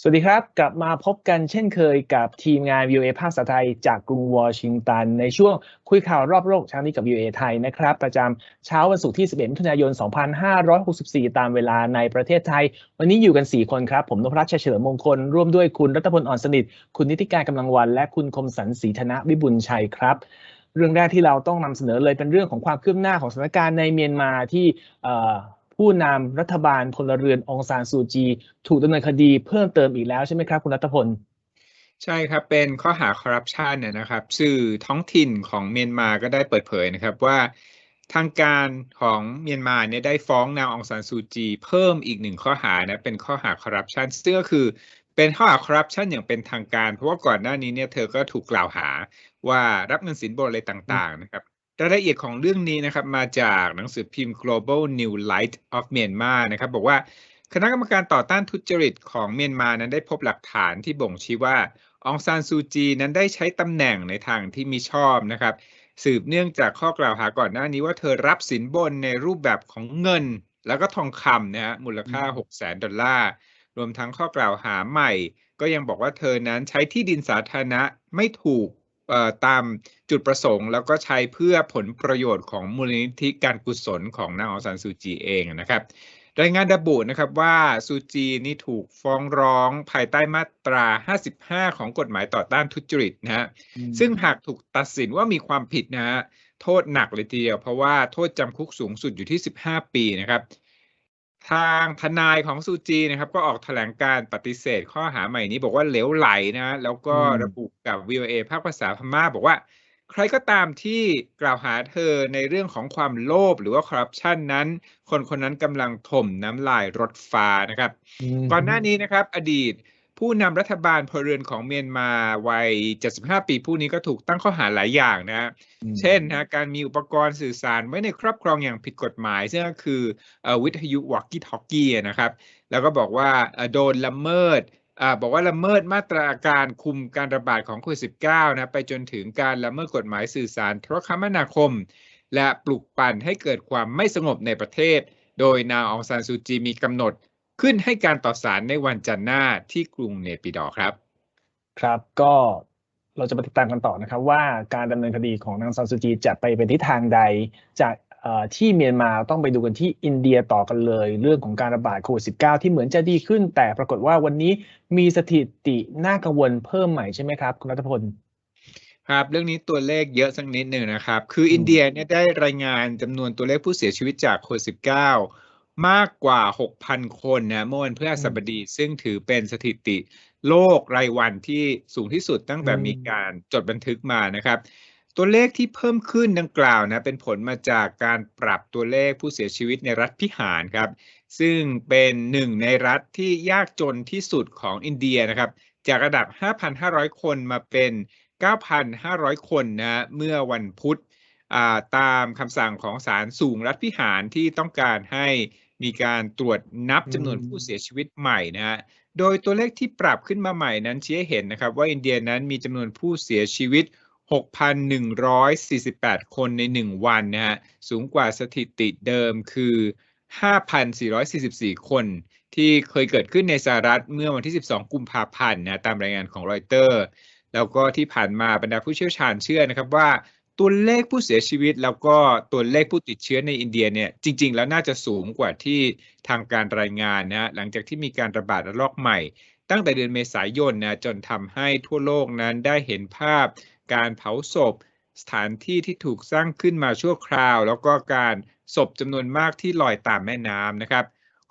สวัสดีครับ กลับมาพบกันเช่นเคยกับทีมงาน VOA ภาคภาษาไทยจากกรุงวอชิงตัน ในช่วงคุยข่าวรอบโลกเช้านี้กับ VOA ไทยนะครับ ประจำเช้าวันศุกร์ที่ 11 มิถุนายน 2564 ตามเวลาในประเทศไทย วันนี้อยู่กัน 4 คนครับ ผมนพรัชชัยเฉลิมมงคล ร่วมด้วยคุณรัตพลอ่อนสนิท คุณนิติการกำลังวัน และคุณคมสันศรีธนวิบุญชัยครับเรื่องแรกที่เราต้องนำเสนอเลยเป็นเรื่องของความคืบหน้าของสถานการณ์ในเมียนมาที่ ผู้นำรัฐบาลพลเรือนองซานซูจี ถูกดำเนินคดีเพิ่มเติมอีกแล้วใช่ไหมครับ คุณรัตพล ใช่ครับ เป็นข้อหาคอร์รัปชันเนี่ยนะครับ สื่อท้องถิ่นของเมียนมาก็ได้เปิดเผยนะครับว่าทางการของเมียนมาเนี่ยได้ฟ้องนางองซานซูจี เพิ่มอีกหนึ่งข้อหานะเป็นข้อหาคอร์รัปชันซึ่งก็คือเป็นข้อหาคอร์รัปชันอย่างเป็นทางการ เพราะว่าก่อนหน้านี้เนี่ยเธอก็ถูกกล่าวหาว่ารับเงินสินบนอะไรต่างๆนะครับ รายละเอียดของเรื่องนี้นะครับมาจากหนังสือพิมพ์ Global New Light of Myanmar นะครับบอกว่าคณะกรรมการต่อต้านทุจริตของเมียนมานั้นได้พบหลักฐานที่บ่งชี้ว่าองซานซูจีนั้นได้ใช้ตำแหน่งในทางที่มิชอบนะครับ สืบเนื่องจากข้อกล่าวหาก่อนหน้านี้ว่าเธอรับสินบนในรูปแบบของเงิน แล้วก็ทองคำนะฮะมูลค่า 6 0 0 0 0 0ดอลลาร์ รวมทั้งข้อกล่าวหาใหม่ ก็ยังบอกว่าเธอนั้นใช้ที่ดินสาธารณะไม่ถูก ตามจุดประสงค์ แล้วก็ใช้เพื่อผลประโยชน์ของมูลนิธิการกุศลของนางองซานซูจีเองนะครับรายงานระบุนะครับว่าซูจีนี่ถูกฟ้องร้องภายใต้มาตรา 55 ของกฎหมายต่อต้านทุจริตนะฮะซึ่งหากถูกตัดสินว่ามีความผิดนะฮะโทษหนักเลยทีเดียวเพราะว่าโทษจำคุกสูงสุดอยู่ที่ 15 ปีนะครับ ทางทนายของซูจีนะครับ ก็ออกแถลงการปฏิเสธ ข้อหาใหม่นี้บอกว่าเหลวไหลนะแล้วก็ระบุกับ VOA ภาคภาษาพม่าบอกว่า ใครก็ตามที่กล่าวหาเธอในเรื่องของความโลภหรือว่าคอร์รัปชันนั้น คนคนนั้นกำลังถมน้ำลายรถฟ้านะครับ ก่อนหน้านี้นะครับ อดีต ผู้นำรัฐบาลพลเรือนของเมียนมาวัย 75 ปีผู้นี้ก็ถูกตั้งข้อหาหลายอย่างนะ เช่นนะการมีอุปกรณ์สื่อสารไว้ในครอบครองอย่างผิดกฎหมาย ซึ่งก็คือวิทยุวอกกี้ทอกกี้นะครับ แล้วก็บอกว่าโดนละเมิดอบอกว่าละเมิดมาตราการคุมการระบาดของโควิด -19 นะไปจนถึงการละเมิดกฎหมายสื่อสารโทรคมนาคม และปลุกปั่นให้เกิดความไม่สงบในประเทศ โดยนางองซานซูจีมีกำหนด ขึ้นให้การต่อสารในวันจันทร์หน้าที่กรุงเนปิดอครับ ครับก็เราจะมาติดตามกันต่อนะครับ ว่าการดำเนินคดีของนางซานซูจีจะไปเป็นทิศทางใด จากที่เมียนมาต้องไปดูกันที่อินเดียต่อกันเลย เรื่องของการระบาดโควิด -19 ที่เหมือนจะดีขึ้น แต่ปรากฏว่าวันนี้มีสถิติน่ากังวลเพิ่มใหม่ใช่ไหมครับ คุณรัตพลครับเรื่องนี้ตัวเลขเยอะสักนิดหนึ่งนะครับ คืออินเดียเนี่ยได้รายงานจำนวนตัวเลขผู้เสียชีวิตจากโควิด -19 มากกว่า 6,000 คนนะเมื่อวันพฤหัสบดี ซึ่งถือเป็นสถิติโลกรายวันที่สูงที่สุดตั้งแต่มีการจดบันทึกมานะครับ ตัวเลขที่เพิ่มขึ้นดังกล่าวนะเป็นผลมาจากการปรับตัวเลขผู้เสียชีวิตในรัฐพิหารครับ ซึ่งเป็นหนึ่งในรัฐที่ยากจนที่สุดของอินเดียนะครับ จากระดับ 5,500 คนมาเป็น 9,500 คนนะเมื่อวันพุธ ตามคำสั่งของศาลสูงรัฐพิหารที่ต้องการให้มีการตรวจนับจำนวนผู้เสียชีวิตใหม่นะฮะโดยตัวเลขที่ปรับขึ้นมาใหม่นั้นชี้ให้เห็นนะครับว่าอินเดียนั้นมีจำนวนผู้เสียชีวิต 6,148 คนใน 1 วันนะฮะสูงกว่าสถิติเดิมคือ 5,444 คน ที่เคยเกิดขึ้นในสหรัฐเมื่อวันที่ 12 กุมภาพันธ์นะตามรายงานของรอยเตอร์ แล้วก็ที่ผ่านมาบรรดาผู้เชี่ยวชาญเชื่อนะครับว่า ตัวเลขผู้เสียชีวิตแล้วก็ตัวเลขผู้ติดเชื้อในอินเดียเนี่ยจริง ๆ แล้วน่าจะสูงกว่าที่ทางการรายงานนะหลังจากที่มีการระบาดระลอกใหม่ ตั้งแต่เดือนเมษายนนะจนทำให้ทั่วโลกนั้นได้เห็นภาพ การเผาศพ สถานที่ที่ถูกสร้างขึ้นมาชั่วคราว แล้วก็การศพจำนวนมากที่ลอยตามแม่น้ำนะครับ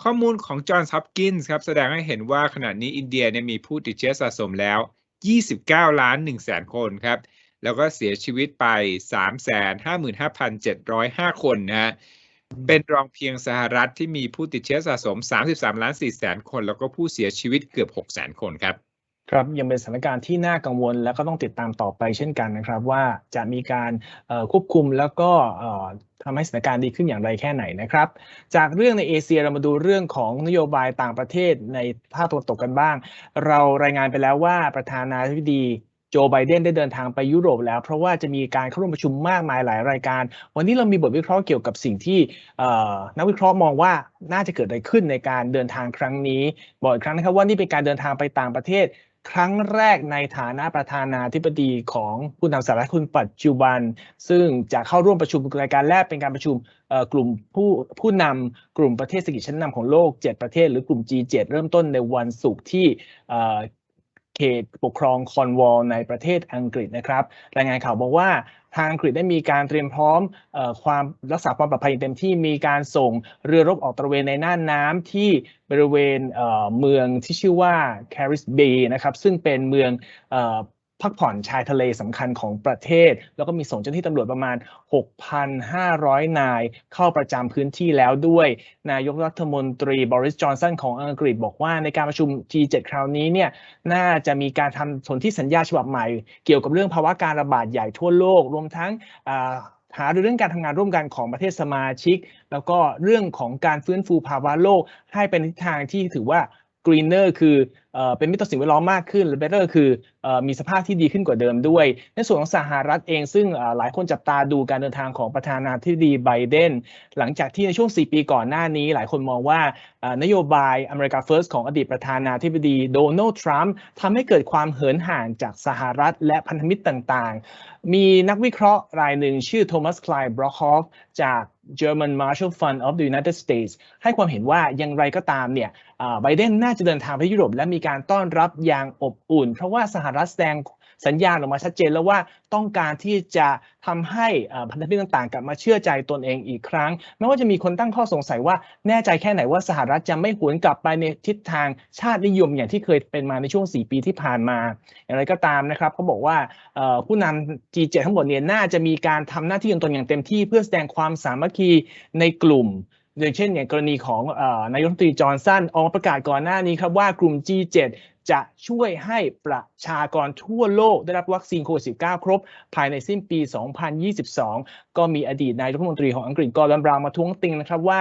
ข้อมูลของจอห์นส์ฮอปกินส์ครับแสดงให้เห็นว่าขณะนี้อินเดียเนี่ยมีผู้ติดเชื้อสะสมแล้ว 29 ล้าน1แสนคนครับ แล้วก็เสียชีวิตไป 355,705 คนนะฮะเป็นรองเพียงสหรัฐที่มีผู้ติดเชื้อสะสม 33 ล้าน4แสนคน แล้วก็ผู้เสียชีวิตเกือบ 6 แสนคนครับ ครับยังเป็นสถานการณ์ที่น่ากังวล และก็ต้องติดตามต่อไปเช่นกันนะครับ ว่าจะมีการควบคุมแล้วก็ทำให้สถานการณ์ดีขึ้นอย่างไรแค่ไหนนะครับ จากเรื่องในเอเชียเรามาดูเรื่องของนโยบายต่างประเทศในภาคตะวันตกกันบ้าง เรารายงานไปแล้วว่าประธานาธิบดี โจไบเดนได้เดินทางไปยุโรปแล้ว เพราะว่าจะมีการเข้าร่วมประชุมมากมายหลายรายการ วันนี้เรามีบทวิเคราะห์เกี่ยวกับสิ่งที่นักวิเคราะห์มองว่าน่าจะเกิดอะไรขึ้นในการเดินทางครั้งนี้ บอกอีกครั้งนะครับว่านี่เป็นการเดินทางไปต่างประเทศครั้งแรกในฐานะประธานาธิบดีของผู้นำสหรัฐคนปัจจุบัน ซึ่งจะเข้าร่วมประชุมรายการแรกเป็นการประชุมกลุ่มผู้ผู้นำกลุ่มประเทศเศรษฐกิจชั้นนำของโลก 7 ประเทศ หรือกลุ่ม G7 เริ่มต้นในวันศุกร์ที่ เขตปกครองคอนวอลในประเทศอังกฤษนะครับรายงานข่าวบอกว่าทางอังกฤษได้มีการเตรียมพร้อมอความรักษาความปลอดภัยอย่างเต็มที่มีการส่งเรือรบออกตระเวนในน่านน้ำที่บริเวณเมืองที่ชื่อว่า Caris Bay นะครับซึ่งเป็นเมืองอ พักผ่อนชายทะเลสำคัญของประเทศ แล้วก็มีส่งเจ้าหน้าที่ตำรวจประมาณ 6,500 นาย เข้าประจำพื้นที่แล้วด้วย นายกรัฐมนตรีบริสจอนสันของอังกฤษบอกว่าในการประชุม G7 คราวนี้เนี่ยน่าจะมีการทำสนธิสัญญาฉบับใหม่ เกี่ยวกับเรื่องภาวะการระบาดใหญ่ทั่วโลกรวมทั้งหาเรื่องการทำงานร่วมกันของประเทศสมาชิก แล้วก็เรื่องของการฟื้นฟูภาวะโลกให้เป็นทิศทางที่ถือว่า greener คือเป็นมิตรต่อสิ่งแวดล้อมมากขึ้นหรือ better คือมีสภาพที่ดีขึ้นกว่าเดิมด้วย ในส่วนของสหรัฐเองซึ่งหลายคนจับตาดูการเดินทางของประธานาธิบดีไบเดนหลังจากที่ในช่วง 4 ปีก่อนหน้านี้ หลายคนมองว่านโยบายอเมริกา First ของอดีตประธานาธิบดีโดนัลด์ทรัมป์ทำให้เกิดความเหินห่างจากสหรัฐและพันธมิตรต่างๆ มีนักวิเคราะห์รายหนึ่งชื่อโทมัสคลายบรอคฮอฟจาก German Marshall Fund of the United States ให้ความเห็นว่าอย่างไรก็ตามเนี่ยไบเดนน่าจะเดินทางไปยุโรปและมีการต้อนรับอย่างอบอุ่น เพราะว่าสหรัฐแสดงสัญญาณออกมาชัดเจนแล้วว่าต้องการที่จะทำให้พันธมิตรต่างๆ กลับมาเชื่อใจตนเองอีกครั้งแม้ว่าจะมีคนตั้งข้อสงสัยว่าแน่ใจแค่ไหนว่าสหรัฐจะไม่หวนกลับไปในทิศทางชาตินิยมอย่างที่เคยเป็นมาในช่วง 4 ปีที่ผ่านมา อย่างไรก็ตามนะครับเขาบอกว่าผู้นำ G7 ทั้งหมดเนี่ยน่าจะมีการทำหน้าที่ของตนอย่างเต็มที่เพื่อแสดงความสามัคคีในกลุ่ม อย่างเช่นอย่างกรณีของนายกรัฐมนตรีจอห์นสันออกประกาศก่อนหน้านี้ครับว่ากลุ่ม G7 จะช่วยให้ประชากรทั่วโลกได้รับวัคซีนโควิด -19 ครบ ภายในสิ้นปี 2022 ก็มีอดีตนายกรัฐมนตรีของอังกฤษกอร์ดอนบราวมาท้วงติงนะครับว่า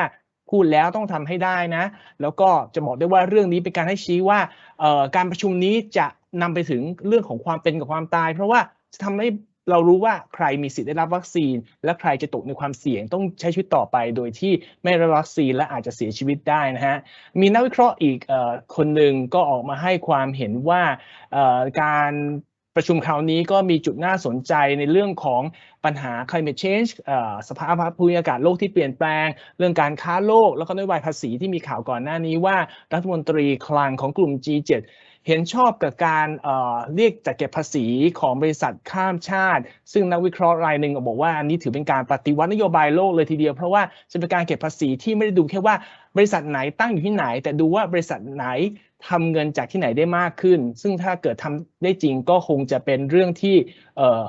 พูดแล้วต้องทำให้ได้นะ แล้วก็จะบอกได้ว่าเรื่องนี้เป็นการให้ชี้ว่าการประชุมนี้จะนำไปถึงเรื่องของความเป็นกับความตาย เพราะว่าจะทำให้ เรารู้ว่าใครมีสิทธิ์ได้รับวัคซีน และใครจะตกในความเสี่ยงต้องใช้ชีวิตต่อไป โดยที่ไม่รับวัคซีนและอาจจะเสียชีวิตได้นะฮะมีนักวิเคราะห์อีกคนหนึ่งก็ออกมาให้ความเห็นว่าการประชุมคราวนี้ก็มีจุดน่าสนใจในเรื่องของปัญหา climate change สภาพภูมิอากาศโลกที่เปลี่ยนแปลง เรื่องการค้าโลก แล้วก็นโยบายภาษีที่มีข่าวก่อนหน้านี้ว่ารัฐมนตรีคลังของกลุ่ม G7 เห็นชอบกับการเรียกจัดเก็บภาษีของบริษัทข้ามชาติ ซึ่งนักวิเคราะห์รายหนึ่งก็บอกว่าอันนี้ถือเป็นการปฏิวัตินโยบายโลกเลยทีเดียว เพราะว่าจะเป็นการเก็บภาษีที่ไม่ได้ดูแค่ว่าบริษัทไหนตั้งอยู่ที่ไหน แต่ดูว่าบริษัทไหน ทำเงินจากที่ไหนได้มากขึ้น ซึ่งถ้าเกิดทำได้จริงก็คงจะเป็นเรื่องที่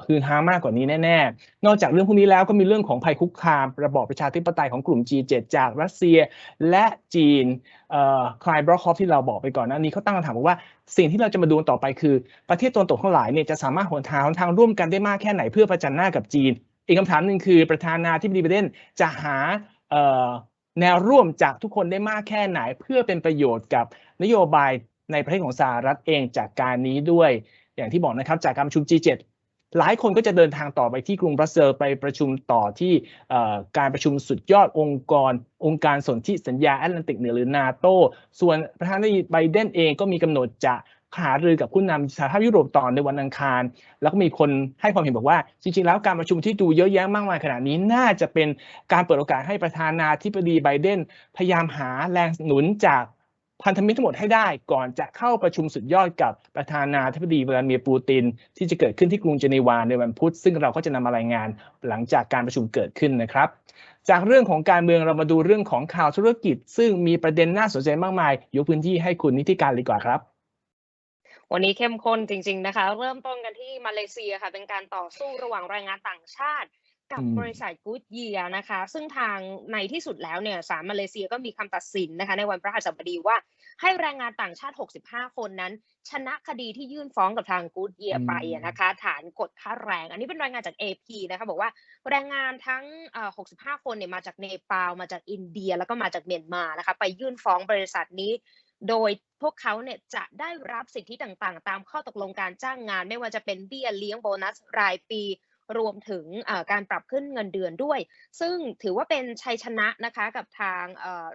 ฮือฮามากกว่านี้แน่ ๆ นอกจากเรื่องพวกนี้แล้วก็มีเรื่องของภัยคุกคาม ระบอบประชาธิปไตยของกลุ่ม G7 จากรัสเซียและจีนคลายบรอคอฟที่เราบอกไปก่อนน้านี้เขาตั้งคำถามว่าสิ่งที่เราจะมาดูต่อไปคือ ประเทศตนตกทั้งหลายเนี่ยจะสามารถหนทางทางร่วมกันได้มากแค่ไหนเพื่อประจันหน้ากับจีน อีกคำถามหนึ่งคือประธานาธิบดีไบเดนจะหา แนวร่วมจากทุกคนได้มากแค่ไหน เพื่อเป็นประโยชน์กับนโยบายในประเทศของสหรัฐเองจากการนี้ด้วย อย่างที่บอกนะครับจากการประชุม G7 หลายคนก็จะเดินทางต่อไปที่กรุงบรัสเซลไปประชุมต่อที่การประชุมสุดยอดองค์กร องค์การสนธิสัญญาแอตแลนติกเหนือหรือนาโตส่วนประธานาธิบดีไบเดนเองก็มีกำหนดจะ หารือกับผู้นำสหภาพยุโรปต่อในวันอังคาร แล้วก็มีคนให้ความเห็นบอกว่า จริงๆ แล้วการประชุมที่ดูเยอะแยะมากมายขนาดนี้น่าจะเป็นการเปิดโอกาสให้ประธานาธิบดีไบเดนพยายามหาแรงหนุนจากพันธมิตรทั้งหมดให้ได้ก่อนจะเข้าประชุมสุดยอดกับประธานาธิบดีวลาดิเมียร์ปูติน ที่จะเกิดขึ้นที่กรุงเจนีวาในวันพุธ ซึ่งเราก็จะนำมารายงานหลังจากการประชุมเกิดขึ้นนะครับ จากเรื่องของการเมืองเรามาดูเรื่องของข่าวธุรกิจ ซึ่งมีประเด็นน่าสนใจมากมาย ยกพื้นที่ให้คุณนิติการดีกว่าครับ วันนี้เข้มข้นจริง ๆนะคะ เริ่มต้นกันที่มาเลเซียค่ะ เป็นการต่อสู้ระหว่างแรงงานต่างชาติ กับอืมบริษัทกูดเยียนะคะ ซึ่งทางในที่สุดแล้วเนี่ยศาลมาเลเซียก็มีคำตัดสินนะคะในวันพฤหัสบดีว่า ให้แรงงานต่างชาติ 65 คนนั้น ชนะคดีที่ยื่นฟ้องกับทางกูดเยียอืมไปอะนะคะ ฐานกดค่าแรง อันนี้เป็นรายงานจาก AP นะคะบอกว่าแรงงานทั้งเอ่อ65 คนเนี่ยมาจากเนปาลมาจากอินเดีย แล้วก็มาจากเมียนมานะคะ ไปยื่นฟ้องบริษัทนี้ โดยพวกเขาเนี่ยจะได้รับสิทธิต่างๆ ตามข้อตกลงการจ้างงาน ไม่ว่าจะเป็นเบี้ยเลี้ยงโบนัสรายปี รวมถึงการปรับขึ้นเงินเดือนด้วย ซึ่งถือว่าเป็นชัยชนะนะคะกับทาง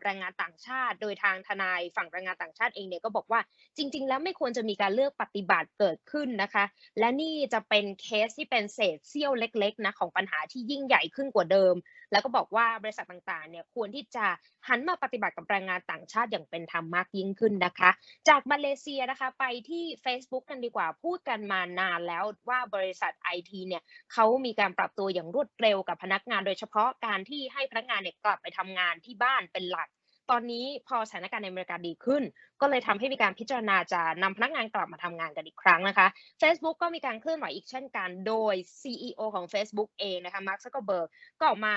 แรงงานต่างชาติ โดยทางทนายฝั่งแรงงานต่างชาติเองเนี่ยก็บอกว่าจริง ๆ แล้วไม่ควรจะมีการเลือกปฏิบัติเกิดขึ้นนะคะ และนี่จะเป็นเคสที่เป็นเศษเสี้ยวเล็กๆนะของปัญหาที่ยิ่งใหญ่ขึ้นกว่าเดิม แล้วก็บอกว่าบริษัทต่างๆเนี่ยควรที่จะหันมาปฏิบัติกับแรงงานต่างชาติอย่างเป็นธรรมมากยิ่งขึ้นนะคะ จากมาเลเซียนะคะไปที่ Facebook กันดีกว่าพูดกันมานานแล้วว่าบริษัทไอทีเนี่ยเขามีการปรับตัวอย่างรวดเร็วกับพนักงาน โดยเฉพาะการที่ให้พนักงานเนี่ยกลับไปทำงานที่บ้านเป็นหลัก ตอนนี้พอสถานการณ์ในอเมริกาดีขึ้น ก็เลยทำให้มีการพิจารณาจะนำพนักงานกลับมาทำงานกันอีกครั้งนะคะ Facebook ก็มีการเคลื่อนไหวอีกเช่นกัน โดย CEO ของ Facebook เองนะคะมาร์คซักเกอร์เบิร์กก็ออกมา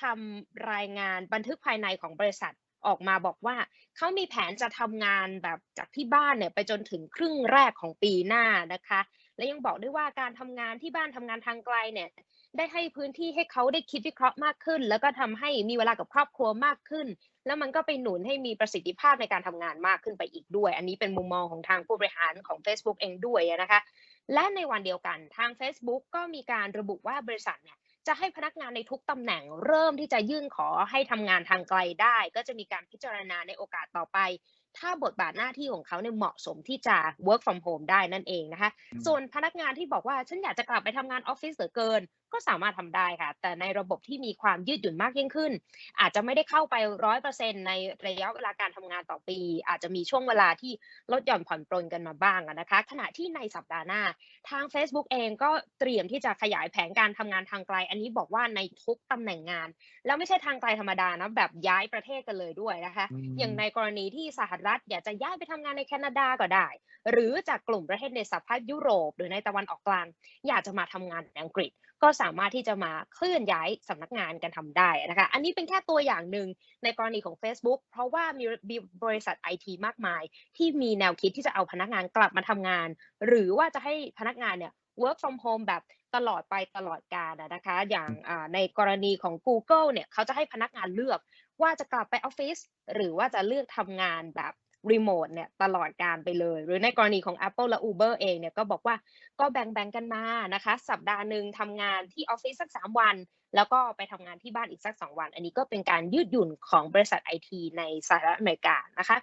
ทำรายงานบันทึกภายในของบริษัทออกมาบอกว่าเขามีแผนจะทำงานแบบจากที่บ้านเนี่ยไปจนถึงครึ่งแรกของปีหน้านะคะ และยังบอกด้วยว่าการทำงานที่บ้านทำงานทางไกลเนี่ยได้ให้พื้นที่ให้เขาได้คิดวิเคราะห์มากขึ้น แล้วก็ทำให้มีเวลากับครอบครัวมากขึ้น แล้วมันก็ไปหนุนให้มีประสิทธิภาพในการทำงานมากขึ้นไปอีกด้วย อันนี้เป็นมุมมองของทางผู้บริหารของ Facebook เองด้วยนะคะและในวันเดียวกันทาง Facebook ก็มีการระบุว่าบริษัทเนี่ยจะให้พนักงานในทุกตำแหน่งเริ่มที่จะยื่นขอให้ทำงานทางไกลได้ ก็จะมีการพิจารณาในโอกาสต่อไป ถ้าบทบาทหน้าที่ของเขาเนี่ยเหมาะสมที่จะ work from home ได้นั่นเองนะคะ ส่วนพนักงานที่บอกว่าฉันอยากจะกลับไปทำงานออฟฟิศเหลือเกินก็สามารถทำได้ค่ะ แต่ในระบบที่มีความยืดหยุ่นมากยิ่งขึ้น อาจจะไม่ได้เข้าไปร้อยเปอร์เซ็นในระยะเวลาการทำงานต่อปี อาจจะมีช่วงเวลาที่ลดหย่อนผ่อนปลนกันมาบ้างนะคะ ขณะที่ในสัปดาห์หน้า ทาง Facebook เองก็เตรียมที่จะขยายแผนการทำงานทางไกล อันนี้บอกว่าในทุกตำแหน่งงาน แล้วไม่ใช่ทางไกลธรรมดานะแบบย้ายประเทศกันเลยด้วยนะคะ อย่างในกรณีที่สหรัฐอยากจะย้ายไปทำงานในแคนาดาก็ได้ หรือจากกลุ่มประเทศในสหภาพยุโรป หรือในตะวันออกกลาง อยากจะมาทำงานในอังกฤษ ก็สามารถที่จะมาเคลื่อนย้ายสำนักงานกันทำได้นะคะ อันนี้เป็นแค่ตัวอย่างหนึ่งในกรณีของ Facebook เพราะว่ามีบริษัทไอทีมากมาย ที่มีแนวคิดที่จะเอาพนักงานกลับมาทำงาน หรือว่าจะให้พนักงานเนี่ย work from home แบบตลอดไปตลอดกาลนะคะ อย่างในกรณีของ Google เนี่ยเขาจะให้พนักงานเลือกว่าจะกลับไปออฟฟิศหรือว่าจะเลือกทำงานแบบ รีโมทเนี่ยตลอดการไปเลย หรือในกรณีของ Apple และ Uber เองเนี่ยก็บอกว่าก็แบ่งๆกันมานะคะ สัปดาห์หนึ่งทำงานที่ออฟฟิศสัก 3 วัน แล้วก็ไปทำงานที่บ้านอีกสัก 2 วัน อันนี้ก็เป็นการยืดหยุ่นของบริษัทไอทีในสหรัฐอเมริกานะคะ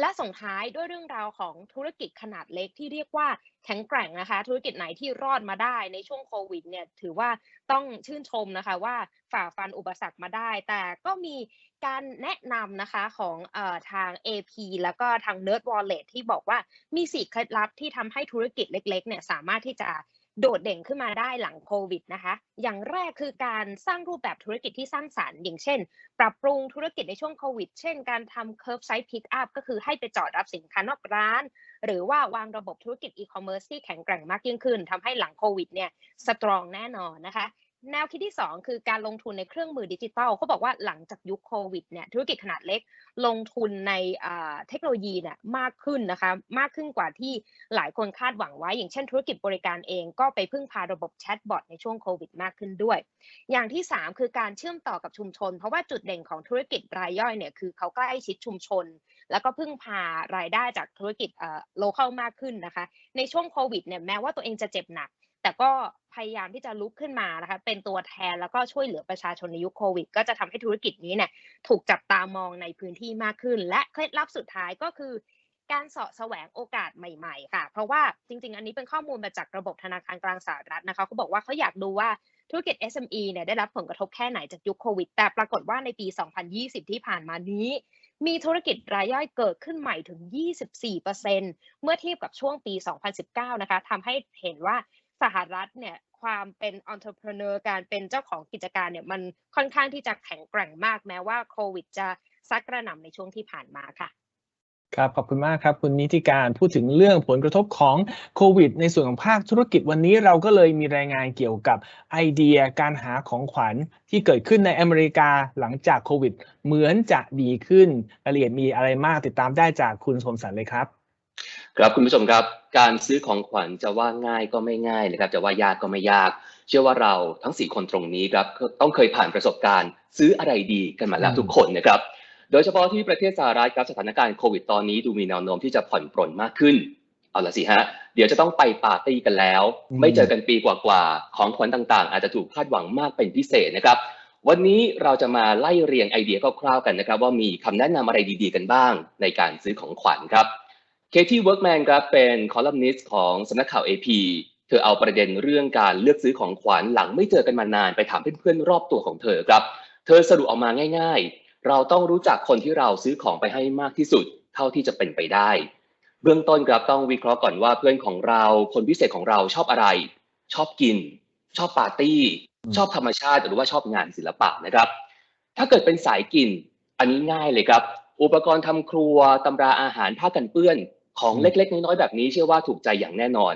และส่งท้ายด้วยเรื่องราวของธุรกิจขนาดเล็กที่เรียกว่าแข็งแกร่งนะคะ ธุรกิจไหนที่รอดมาได้ในช่วงโควิดเนี่ยถือว่าต้องชื่นชมนะคะว่าฝ่าฟันอุปสรรคมาได้ แต่ก็มี การแนะนำนะคะของอทาง AP แล้วก็ทาง Nerd Wallet ที่บอกว่ามีสี่เคล็ดลับที่ทำให้ธุรกิจเล็กๆเนี่ยสามารถที่จะโดดเด่นขึ้นมาได้หลังโควิดนะคะ อย่างแรกคือการสร้างรูปแบบธุรกิจที่สร้างสารรค์ อย่างเช่น ปรับปรุงธุรกิจในช่วงโควิด เช่น การทำ curbside pick up ก็คือให้ไปจอดรับสินค้านอกร้าน หรือว่าวางระบบธุรกิจอีคอมเมิร์ซที่แข็งแกร่งมากยิ่งขึ้น ทำให้หลังโควิดเนี่ยสตรองแน่นอนนะคะ แนวคิดที่ 2 คือการลงทุนในเครื่องมือดิจิทัลเขาบอกว่าหลังจากยุคโควิดเนี่ยธุรกิจขนาดเล็กลงทุนในเทคโนโลยีเนี่ยมากขึ้นนะคะมากขึ้นกว่าที่หลายคนคาดหวังไว้ อย่างเช่นธุรกิจบริการเองก็ไปพึ่งพาระบบแชทบอทในช่วงโควิดมากขึ้นด้วย อย่างที่ 3 คือการเชื่อมต่อกับชุมชน เพราะว่าจุดเด่นของธุรกิจรายย่อยเนี่ยคือเขาใกล้ชิดชุมชน แล้วก็พึ่งพารายได้จากธุรกิจเอ่อโลเคอลมากขึ้นนะคะในช่วงโควิดเนี่ยแม้ว่าตัวเองจะเจ็บหนัก แต่ก็พยายามที่จะลุกขึ้นมานะคะเป็นตัวแทนแล้วก็ช่วยเหลือประชาชนในยุคโควิด ก็จะทำให้ธุรกิจนี้เนี่ยถูกจับตามองในพื้นที่มากขึ้น และเคล็ดลับสุดท้ายก็คือ การเสาะแสวงโอกาสใหม่ๆค่ะ เพราะว่าจริง ๆ อันนี้เป็นข้อมูลมาจากระบบธนาคารกลางสหรัฐนะคะเขาบอกว่าเขาอยากดูว่าธุรกิจ SME เนี่ยได้รับผลกระทบแค่ไหนจากยุคโควิด แต่ปรากฏว่าในปี 2020 ที่ผ่านมานี้ มีธุรกิจรายย่อยเกิดขึ้นใหม่ถึง 24%เมื่อเทียบกับช่วงปี 2019 นะคะทำให้เห็นว่า สหรัฐเนี่ยความเป็น entrepreneur การเป็นเจ้าของกิจการเนี่ยมันค่อนข้างที่จะแข็งแกร่งมากแม้ว่าโควิดจะซัดกระหน่ำในช่วงที่ผ่านมาค่ะครับขอบคุณมากครับคุณนิติการพูดถึงเรื่องผลกระทบของโควิด ในส่วนของภาคธุรกิจวันนี้เราก็เลยมีรายงานเกี่ยวกับไอเดียการหาของขวัญที่เกิดขึ้นในอเมริกาหลังจากโควิด เหมือนจะดีขึ้นรายละเอียดมีอะไรมากติดตามได้จากคุณสมสันเลยครับ ครับคุณผู้ชมครับการซื้อของขวัญจะว่าง่ายก็ไม่ง่ายนะครับจะว่ายากก็ไม่ยาก เชื่อว่าเราทั้ง 4 คนตรงนี้ครับต้องเคยผ่านประสบการณ์ ซื้ออะไรดีกันมาแล้วทุกคนนะครับโดยเฉพาะที่ประเทศสหรัฐครับสถานการณ์โควิดตอนนี้ดูมีแนวโน้มที่จะผ่อนปรนมากขึ้น เอาละสิฮะ เดี๋ยวจะต้องไปปาร์ตี้กันแล้วอืมไม่เจอกันปีกว่าๆของขวัญต่างๆ อาจจะถูกคาดหวังมากเป็นพิเศษนะครับวันนี้เราจะมาไล่เรียงไอเดียคร่าวๆกันนะครับว่ามีคำแนะนำอะไรดี ๆ กันบ้าง ในการซื้อของขวัญครับ เคที่เวิร์กแมนครับเป็นคอลัมนิสต์ของสำนักข่าว AP เธอเอาประเด็นเรื่องการเลือกซื้อของขวัญหลังไม่เจอกันมานานไปถามเพื่อนๆรอบตัวของเธอครับ เธอสรุปออกมาง่ายๆ เราต้องรู้จักคนที่เราซื้อของไปให้มากที่สุด เท่าที่จะเป็นไปได้ เบื้องต้นครับต้องวิเคราะห์ก่อนว่าเพื่อนของเราคนพิเศษของเราชอบอะไร ชอบกิน ชอบปาร์ตี้อืมชอบธรรมชาติหรือว่าชอบงานศิลปะนะครับ ถ้าเกิดเป็นสายกิน อันนี้ง่ายเลยครับ อุปกรณ์ทำครัวตำราอาหารผ้ากันเปื้อน ของเล็กๆ น้อยๆแบบนี้เชื่อว่าถูกใจอย่างแน่นอน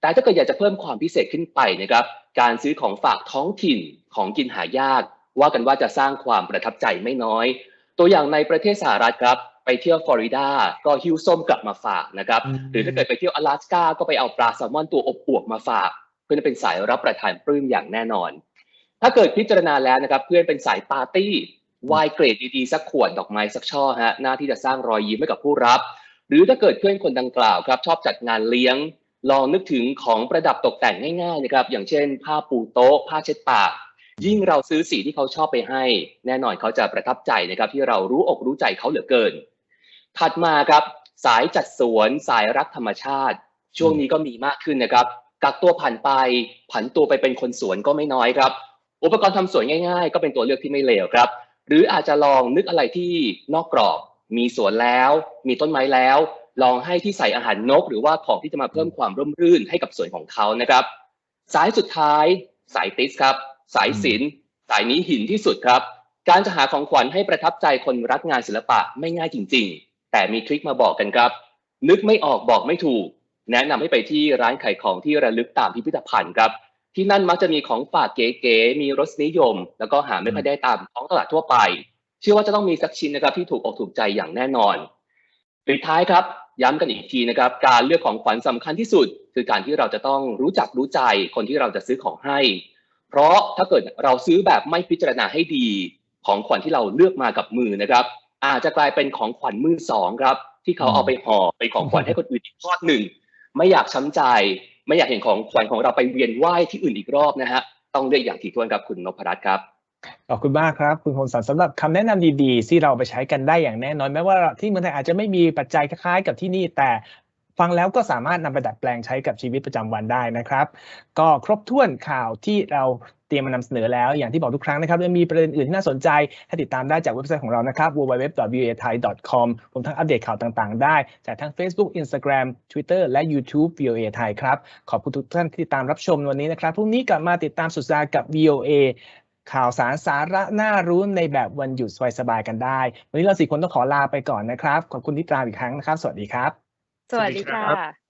แต่ถ้าเกิดอยากจะเพิ่มความพิเศษขึ้นไปนะครับ การซื้อของฝากท้องถิ่นของกินหายาก ว่ากันว่าจะสร้างความประทับใจไม่น้อย ตัวอย่างในประเทศสหรัฐครับไปเที่ยวฟลอริดาก็ฮิ้วส้มกลับมาฝากนะครับ หรือถ้าเกิดไปเที่ยวอลาสก้าก็ไปเอาปลาแซลมอนตัวอบอวกมาฝาก เพื่อนเป็นสายรับประทานปลื้มอย่างแน่นอน ถ้าเกิดพิจารณาแล้วนะครับ เพื่อนเป็นสายปาร์ตี้ไวายเกรดดีๆสักขวดดอกไม้สักช่อฮะหน้าที่จะสร้างรอยยิ้มให้กับผู้รับ หรือถ้าเกิดเพื่อนคนดังกล่าวครับชอบจัดงานเลี้ยง ลองนึกถึงของประดับตกแต่งง่ายๆนะครับอย่างเช่น ผ้าปูโต๊ะ ผ้าเช็ดปาก ยิ่งเราซื้อสีที่เขาชอบไปให้ แน่นอนเขาจะประทับใจนะครับที่เรารู้อกรู้ใจเขาเหลือเกิน ถัดมาครับสายจัดสวนสายรักธรรมชาติ ช่วงนี้ก็มีมากขึ้นนะครับ กักตัวผ่านไป ผันตัวไปเป็นคนสวนก็ไม่น้อยครับ อุปกรณ์ทำสวนง่าย ๆ ก็เป็นตัวเลือกที่ไม่เลวครับ หรืออาจจะลองนึกอะไรที่นอกกรอบ มีสวนแล้ว มีต้นไม้แล้ว ลองให้ที่ใส่อาหารนก หรือว่าของที่จะมาเพิ่มความร่มรื่นให้กับสวนของเขานะครับ สายสุดท้าย สายติสครับ สายศิลป์สายนี้หินที่สุดครับ การจะหาของขวัญให้ประทับใจคนรักงานศิลปะไม่ง่ายจริง ๆ แต่มีทริคมาบอกกันครับ นึกไม่ออกบอกไม่ถูก แนะนำให้ไปที่ร้านขายของที่ระลึกตามพิพิธภัณฑ์ครับที่นั่นมักจะมีของฝากเก๋ๆ มีรสนิยม แล้วก็หาไม่ค่อยได้ตามท้องตลาดทั่วไป เชื่อว่าจะต้องมีสักชิ้นนะครับที่ถูกอกถูกใจอย่างแน่นอนปิดท้ายครับ ย้ำกันอีกทีนะครับ การเลือกของขวัญสำคัญที่สุด คือการที่เราจะต้องรู้จักรู้ใจคนที่เราจะซื้อของให้ เพราะถ้าเกิดเราซื้อแบบไม่พิจารณาให้ดี ของขวัญที่เราเลือกมากับมือนะครับ อาจจะกลายเป็นของขวัญมือสองครับ ที่เขาเอาไปห่อเป็นของขวัญให้คนอื่นอีกทอดหนึ่งไม่อยากช้ำใจ ไม่อยากเห็นของขวัญของเราไปเวียนว่ายที่อื่นอีกรอบนะฮะต้องเลือกอย่างถี่ถ้วนครับคุณนพรัตน์ครับ ขอบคุณมากครับ คุณคมสันสำหรับคำแนะนำดีๆ ที่เราไปใช้กันได้อย่างแน่นอนแม้ว่าที่เมืองไทยอาจจะไม่มีปัจจัยคล้ายๆ กับที่นี่แต่ฟังแล้วก็สามารถนำไปดัดแปลงใช้กับชีวิตประจำวันได้นะครับ ก็ครบถ้วนข่าวที่เราเตรียมมานำเสนอแล้ว อย่างที่บอกทุกครั้งนะครับยังมีประเด็นอื่นที่น่าสนใจ ให้ติดตามได้จากเว็บไซต์ของเรานะครับ www.voathai.com รวมทั้งอัปเดตข่าวต่างๆ ได้ จากทั้ง Facebook Instagram Twitter และ YouTube VOA ไทยครับ ขอบคุณทุกท่านที่ติดตามรับชมวันนี้นะครับพรุ่งนี้กลับมาติดตามสุดสัปดาห์กับ VOA ข่าวสารสาระน่ารู้ในแบบวันหยุดสบายๆกันได้ วันนี้เราสี่คนต้องขอลาไปก่อนนะครับ ขอบคุณที่ตามอีกครั้งนะครับ สวัสดีครับ สวัสดีค่ะ